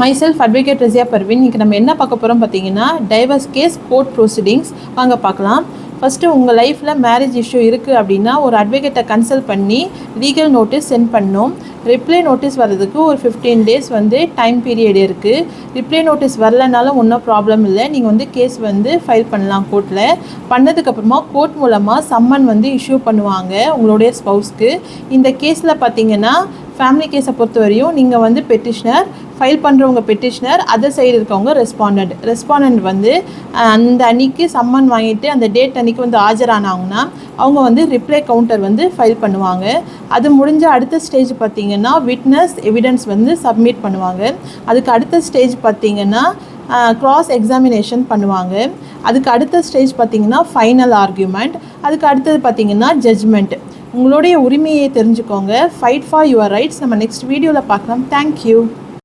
My self advocate Razia Parveen இன்றைக்கி நம்ம என்ன பார்க்க போகிறோம் பார்த்தீங்கன்னா டைவர்ஸ் கேஸ் கோர்ட் ப்ரொசீடிங்ஸ் வாங்க பார்க்கலாம். ஃபஸ்ட்டு உங்கள் லைஃப்பில் மேரேஜ் இஷ்யூ இருக்குது அப்படின்னா ஒரு அட்வொகேட்டை கன்சல்ட் பண்ணி லீகல் நோட்டீஸ் சென்ட் பண்ணோம். ரிப்ளை நோட்டீஸ் வர்றதுக்கு ஒரு ஃபிஃப்டீன் டேஸ் வந்து டைம் பீரியட் இருக்குது ரிப்ளை நோட்டீஸ் வரலனாலும் ஒன்றும் ப்ராப்ளம் இல்லை. நீங்கள் வந்து கேஸ் வந்து ஃபைல் பண்ணலாம் கோர்ட்டில் பண்ணதுக்கப்புறமா கோர்ட் மூலமாக சம்மன் வந்து இஷ்யூ பண்ணுவாங்க உங்களுடைய ஸ்பௌஸ்க்கு இந்த கேஸில் பார்த்தீங்கன்னா ஃபேமிலி கேஸை பொறுத்தவரையும் நீங்கள் வந்து பெட்டிஷனர் ஃபைல் பண்ணுறவங்க பெட்டிஷனர் அதர் சைடு இருக்கவங்க ரெஸ்பாண்டன்ட் ரெஸ்பாண்டன்ட் வந்து அந்த அன்னைக்கு சம்மன் வாங்கிட்டு அந்த டேட் அன்னைக்கு வந்து ஆஜரானாங்கன்னா அவங்க வந்து ரிப்ளை கவுண்டர் வந்து ஃபைல் பண்ணுவாங்க. அது முடிஞ்ச அடுத்த ஸ்டேஜ் பார்த்தீங்கன்னா விட்னஸ் எவிடன்ஸ் வந்து சப்மிட் பண்ணுவாங்க. அதுக்கு அடுத்த ஸ்டேஜ் பார்த்தீங்கன்னா க்ராஸ் எக்ஸாமினேஷன் பண்ணுவாங்க. அதுக்கு அடுத்த ஸ்டேஜ் பார்த்தீங்கன்னா ஃபைனல் ஆர்கியூமெண்ட் அதுக்கு அடுத்தது பார்த்தீங்கன்னா ஜட்ஜ்மெண்ட் உங்களுடைய உரிமையை தெரிஞ்சுக்கோங்க. ஃபைட் ஃபார் யுவர் ரைட்ஸ் நம்ம நெக்ஸ்ட் வீடியோவில் பார்க்கலாம். Thank you